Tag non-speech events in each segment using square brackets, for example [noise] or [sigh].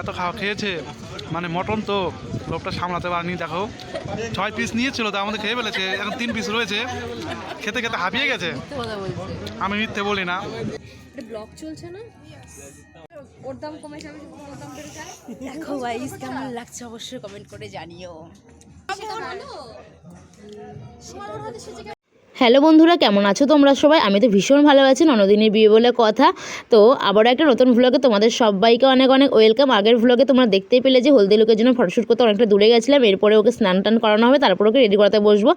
এত খাওয়া খেয়েছে। মানে মটন তো লোকটা সামলাতে পারেনি দেখো। ছয় পিস নিয়েছিল তো আমাদের খেয়ে ফেলেছে। এখন তিন পিস রয়েছে। খেতে খেতে হাঁপিয়ে গেছে। আমি মিথ্যে বলি না। ব্লগ চলছে না? ওর দাম কমেছে আমি ওর দাম বেড়ে যায় দেখো গাইস কেমন লাগছে অবশ্যই কমেন্ট করে জানিও। হ্যালো বন্ধুরা, কেমন আছো তোমরা সবাই? আমি তো ভীষণ ভালো আছি, ননদিনীর বিয়ে বলে কথা। তো আবার একটা নতুন ভ্লগে তোমাদের সবাইকে অনেক অনেক ওয়েলকাম। আগের ভ্লগে তোমরা দেখতেই পেলে যে হলদি লোকের জন্য ফটোশ্যুট করতে অনেকটা দূরে গেছিলাম। এরপরে ওকে স্নান টান করানো হবে, তারপর ওকে রেডি করাতে বসবো।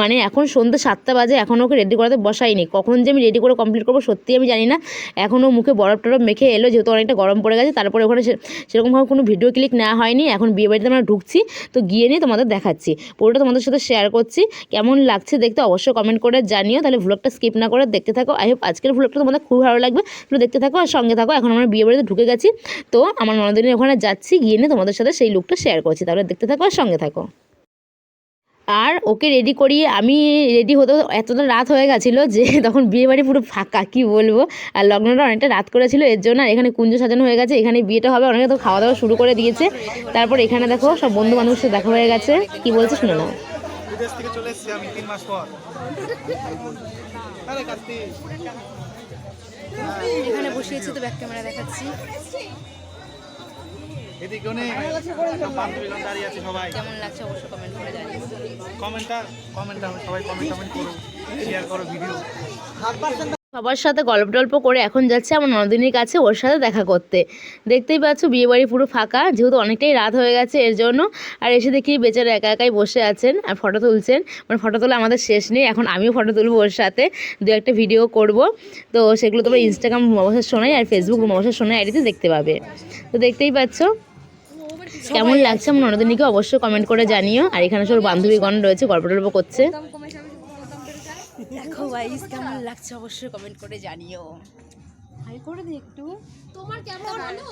মানে এখন সন্ধ্যে সাতটা বাজে, এখন ওকে রেডি করাতে বসাইনি। কখন যে আমি রেডি করে কমপ্লিট করব সত্যি আমি জানি না। এখনও মুখে বরফ টরফ মেখে এলো, যেহেতু অনেকটা গরম পড়ে গেছে, তারপরে ওখানে সেরকমভাবে কোনো ভিডিও ক্লিক নেওয়া হয়নি। এখন বিয়ে বাড়িতে আমরা ঢুকছি, তো গিয়ে নিয়ে তোমাদের দেখাচ্ছি। পুরোটা তোমাদের সাথে শেয়ার করছি। কেমন লাগছে দেখতে অবশ্যই কমেন্ট করে জানিও, তাহলে ভ্লগটা স্কিপ না করে দেখতে থাকো। আই হোপ আজকের ভ্লগটা তোমাদের খুব ভালো লাগবে। তোমরা দেখতে থাকো আর সঙ্গে থাকো। এখন আমরা বিয়ে বাড়িতে ঢুকে গেছি। তো আমার ননদিনের ওখানে যাচ্ছি, গিয়ে নিয়ে তোমাদের সাথে সেই লুকটা শেয়ার করছি। তাহলে দেখতে থাকো আর সঙ্গে থাকো। আর ওকে রেডি করিয়ে আমি রেডি হতে এতটা রাত হয়ে গেছিল যে [laughs] তখন বিয়ে বাড়ি পুরো ফাঁকা, কী বলব? আর লগ্নটা অনেকটা রাত করেছিল, এর জন্য আর এখানে কুঞ্জ সাজানো হয়ে গেছে। এখানে বিয়েটা হবে, অনেকে তো খাওয়া দাওয়া শুরু করে দিয়েছে। তারপর এখানে দেখো সব বন্ধু সাথে দেখা হয়ে গেছে। কি বলছে শুনে নাও। বিদেশ থেকে চলে এসেছি আমি তিন মাস পর। আরে কার্তিক। এখানে বসিয়েছি তো ব্যাক ক্যামেরা দেখাচ্ছি। এদিকে অনেক বান্ধবীগণ দাঁড়িয়ে আছে সবাই। কেমন লাগছে অবশ্যই কমেন্ট করে জানিও। কমেন্টটা কমেন্টটা সবাই কমেন্ট কমেন্ট করো শেয়ার করো ভিডিও সবার সাথে গল্প টল্প করে এখন যাচ্ছে আমার ননদিনীর কাছে ওর সাথে দেখা করতে। দেখতেই পাচ্ছ বিয়ে বাড়ি পুরো ফাঁকা, যেহেতু অনেকটাই রাত হয়ে গেছে এর জন্য। আর এসে দেখি বেচারা একা একাই বসে আছেন আর ফটো তুলছেন। মানে ফটো তোলা আমাদের শেষ নেই, এখন আমিও ফটো তুলবো ওর সাথে। দু একটা ভিডিও করব। তো সেগুলো তোমরা ইনস্টাগ্রাম মমসার শোনাই আর ফেসবুক মমসার শোনাই আইডিতে দেখতে পাবে। তো দেখতেই পাচ্ছ। কেমন লাগছে আমার ননদিনীকে অবশ্যই কমেন্ট করে জানিও। আর এখানে সব বান্ধবীগণ রয়েছে গল্প টল্প করছে দাম কমেছে আমি ওর দাম বেড়ে যায় দেখো গাইস কেমন লাগছে অবশ্যই কমেন্ট করে জানিও। হাই করে দি একটু। তোমার কেমন ভালো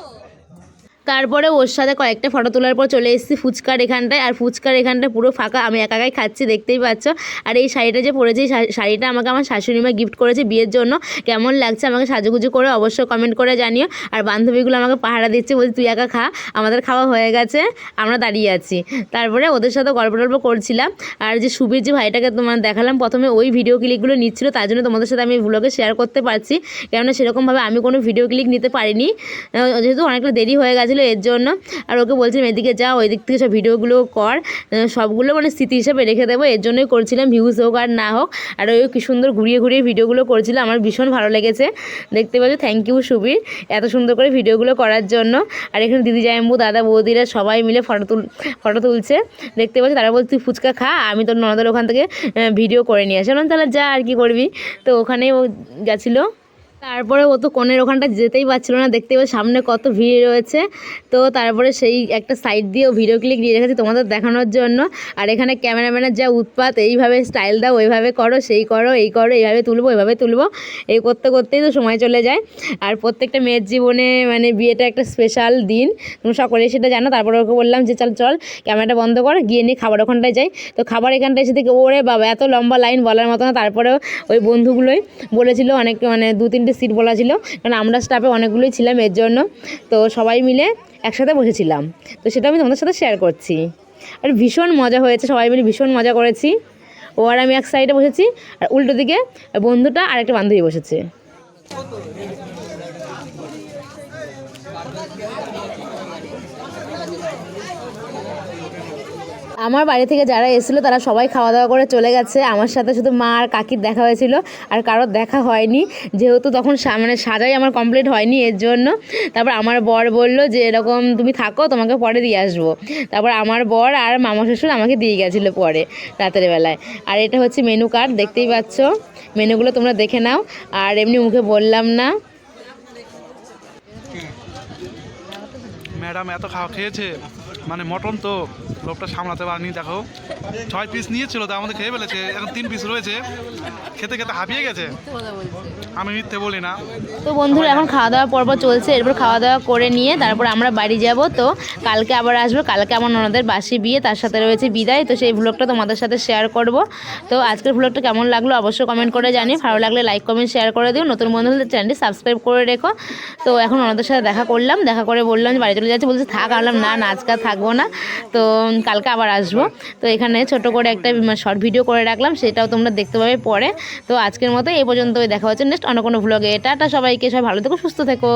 তারপরে ওর সাথে কয়েকটা ফটো তোলার পর চলে এসেছি ফুচকার এখানটায়। আর ফুচকার এখানটা পুরো ফাঁকা। আমি একা একাই খাচ্ছি, দেখতেই পাচ্ছ। আর এই শাড়িটা যে পরেছি শাড়িটা আমাকে আমার শাশুড়ি মা গিফট করেছে বিয়ের জন্য। কেমন লাগছে আমাকে সাজুগুজু করে অবশ্যই কমেন্ট করে জানিও। আর বান্ধবীগুলো আমাকে পাহারা দিচ্ছে, বলছি, তুই একা খা, আমাদের খাওয়া হয়ে গেছে, আমরা দাঁড়িয়ে আছি। তারপরে ওদের সাথে গল্প টল্প করছিলাম। আর যে সুবীর যে ভাইটাকে তোমার দেখালাম, প্রথমে ওই ভিডিও ক্লিকগুলো নিচ্ছিল, তার জন্য তোমাদের সাথে আমি ব্লগে শেয়ার করতে পারছি। কেননা সেরকমভাবে আমি কোনো ভিডিও ক্লিক নিতে পারিনি। যেহেতু অনেকটা দেরি হয়ে গেছিল এর জন্য। আর ওকে বলছিলাম এদিকে যা ওই দিক থেকে সব ভিডিওগুলো কর। সবগুলো মানে স্মৃতি হিসেবে রেখে দেবো। এর জন্যই করছিলাম ভিউজ হোক আর না হোক। আর ওই কি সুন্দর ঘুরিয়ে ঘুরিয়ে ভিডিওগুলো করছিলাম আমার ভীষণ ভালো লেগেছে। দেখতে পাচ্ছ থ্যাংক ইউ সুবীর এত সুন্দর করে ভিডিওগুলো করার জন্য। আর এখানে দিদি জায়ম্বু দাদা বৌদিরা সবাই মিলে ফটো তুল ফটো তুলছে। দেখতে পাচ্ছি তারা বলছে তুই ফুচকা খা আমি তোর ননদের ওখান থেকে ভিডিও করে নিয়ে আসি। বললাম, তাহলে যা আর কি করবি? তো ওখানেই ও গেছিল। তারপরে ও তো কনের ওখানটা যেতেই পারছিল না, দেখতে পাবে সামনে কত ভিড় রয়েছে। তো তারপরে সেই একটা সাইড দিয়ে ভিডিও ক্লিক নিয়ে রেখেছি তোমাদের দেখানোর জন্য। আর এখানে ক্যামেরাম্যানের যা উৎপাত, এইভাবে স্টাইল দাও, ওইভাবে করো, সেই করো, এই করো, এইভাবে তুলবো এইভাবে তুলবো। এই করতে করতেই তো সময় চলে যায়। আর প্রত্যেকটা মেয়ের জীবনে মানে বিয়েটা একটা স্পেশাল দিন। তুমি সকলে সেটা জানো। তারপরে ওকে বললাম যে, চল চল ক্যামেরাটা বন্ধ কর, গিয়ে নিয়ে খাবার ওখানটায় যাই। তো খাবার এখানটায় এসে থেকে ওরে বাবা, এত লম্বা লাইন বলার মতো না। তারপরেও ওই বন্ধুগুলোই বলেছিল অনেক মানে দু তিনটে সিট বলা ছিল। কারণ আমরা স্টাফে অনেকগুলোই ছিলাম, এর জন্য তো সবাই মিলে একসাথে বসেছিলাম। তো সেটা আমি তোমাদের সাথে শেয়ার করছি। আর ভীষণ মজা হয়েছে, সবাই মিলে ভীষণ মজা করেছি। ও আর আমি এক সাইডে বসেছি, আর উল্টো দিকে বন্ধুটা আরেকটা বান্ধবী বসেছে। আমার বাড়ি থেকে যারা এসেছিল, তারা সবাই খাওয়া দাওয়া করে চলে গেছে। আমার সাথে শুধু মা আর কাকির দেখা হয়েছিল, আর কারোর দেখা হয়নি। যেহেতু তখন মানে সাজাই আমার কমপ্লিট হয়নি এর জন্য। তারপর আমার বর বলল যে, এরকম তুমি থাকো, তোমাকে পরে দিয়ে আসব। তারপর আমার বর আর মামা শ্বশুর আমাকে দিয়ে গেছিল পরে, রাতের বেলায়। আর এটা হচ্ছে মেনু কার্ড দেখতেই পাচ্ছ? মেনুগুলো তোমরা দেখে নাও। আর এমনি মুখে বললাম না। ম্যাডাম এত খাওয়া খেয়েছে? মানে মটন তো লোকটা সামলাতে পারেনি, দেখো। ছয় পিস নিয়েছিল, তো আমাদের খেয়ে ফেলেছে। এখন তিন পিস রয়েছে। খেতে খেতে হাঁপিয়ে গেছে। আমি মিথ্যে বলি না। তো বন্ধুরা, এখন খাওয়া দাওয়া পর্ব চলছে। এরপর খাওয়া দাওয়া করে নিয়ে তারপর আমরা বাড়ি যাব। তো কালকে আবার আসব। কালকে আমার ননদের বাসি বিয়ে, তার সাথে রয়েছে বিদায়। তো সেই ভ্লগটা তোমাদের সাথে শেয়ার করব। তো আজকের ভ্লগটা কেমন লাগল অবশ্যই কমেন্ট করে জানি ভালো লাগলে লাইক কমেন্ট শেয়ার করে দিও। নতুন বন্ধুদের চ্যানেলটি সাবস্ক্রাইব করে রেখো। তো এখন ওনাদের সাথে দেখা করলাম। দেখা করে বললাম যে বাড়ি চলে যাচ্ছে। বলছে, থাক আনলাম না না, আজকে আর থাকব না। তো কালকে আবার আসব। তো এখানে ছোট করে একটা শর্ট ভিডিও করে রাখলাম, সেটাও তোমরা দেখতে পাবে পরে। তো আজকের মতো এই পর্যন্ত দেখা হচ্ছে নেক্সট অন্য কোনো ভ্লগে এটা সবাইকে, সবাই ভালো থেকো, সুস্থ থেকো।